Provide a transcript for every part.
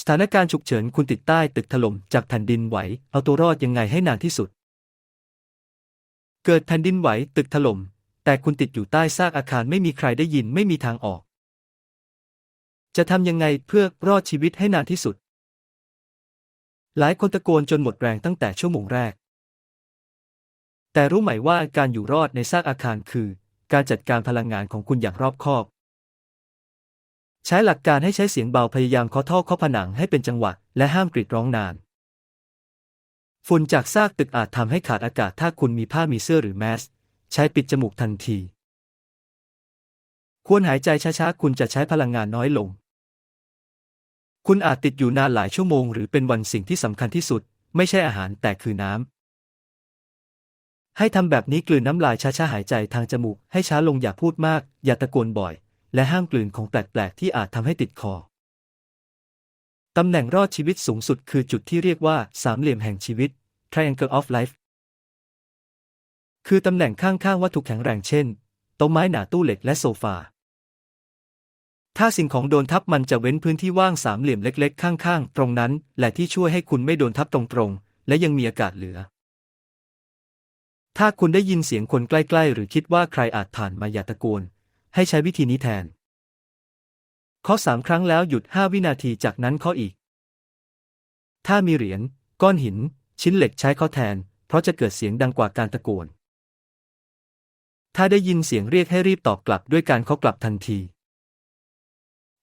สถานการณ์ฉุกเฉินคุณติดใต้ตึกถล่มจากแผ่นดินไหว เอาตัวรอดยังไงให้นานที่สุด เกิดแผ่นดินไหวตึกถล่มแต่คุณติดอยู่ใต้ซากอาคารไม่มีใครได้ยินไม่มีทางออก จะทำยังไงเพื่อรอดชีวิตให้นานที่สุด หลายคนตะโกนจนหมดแรงตั้งแต่ชั่วโมงแรก แต่รู้ไหมว่าการอยู่รอดในซากอาคารคือ การจัดการพลังงานของคุณอย่างรอบคอบ ใช้หลักการให้ใช้เสียงเบาพยายามเคาะท่อเคาะผนังให้เป็นจังหวะ และห้ามกรีดร้องนาน ฝุ่นจากซากตึกอาจทำให้ขาดอากาศถ้าคุณมีผ้ามีเสื้อหรือแมสใช้ปิดจมูกทันที ควรหายใจช้าๆ คุณจะใช้พลังงานน้อยลง คุณอาจติดอยู่นานหลายชั่วโมง หรือเป็นวันสิ่งที่สำคัญที่สุด ไม่ใช่อาหารแต่คือน้ำให้ทำแบบนี้กลืนน้ำลายช้าๆหายใจทางจมูกให้ช้าลงอย่าพูดมาก อย่าตะโกนบ่อย และห้ามกลืนของแปลกๆ ที่อาจทำให้ติดคอ ตำแหน่งรอดชีวิตสูงสุดคือจุดที่เรียกว่าสามเหลี่ยมแห่งชีวิต Triangle of Life คือตำแหน่งข้างๆวัตถุแข็งแรงเช่นโต๊ะไม้หนาตู้เหล็กและโซฟา ถ้าสิ่งของโดนทับมันจะเว้นพื้นที่ว่างสามเหลี่ยมเล็ก ๆ ข้างๆ ตรงนั้น และที่ช่วยให้คุณไม่โดนทับตรงๆ และยังมีอากาศเหลือ ถ้าคุณได้ยินเสียงคนใกล้ ๆ หรือคิดว่าใครอาจผ่านมาอย่าตะโกน ให้ใช้วิธีนี้แทนเคาะสามครั้งแล้วหยุดห้าวินาทีจากนั้นเคาะอีก ถ้ามีเหรียญก้อนหิน ชิ้นเหล็กใช้เคาะแทน เพราะจะเกิดเสียงดังกว่าการตะโกน ถ้าได้ยินเสียงเรียกให้รีบตอบกลับด้วยการเคาะกลับทันที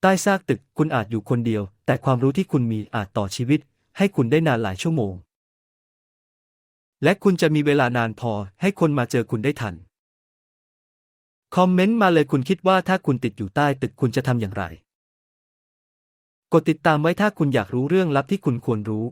ใต้ซากตึกคุณอาจอยู่คนเดียว แต่ความรู้ที่คุณมีอาจต่อชีวิต ให้คุณได้นานหลายชั่วโมง และคุณจะมีเวลานานพอให้คนมาเจอคุณได้ทัน คอมเมนต์มาเลยคุณคิดว่าถ้าคุณติดอยู่ใต้ตึกคุณจะทำอย่างไร กดติดตามไว้ถ้าคุณอยากรู้เรื่องลับที่คุณควรรู้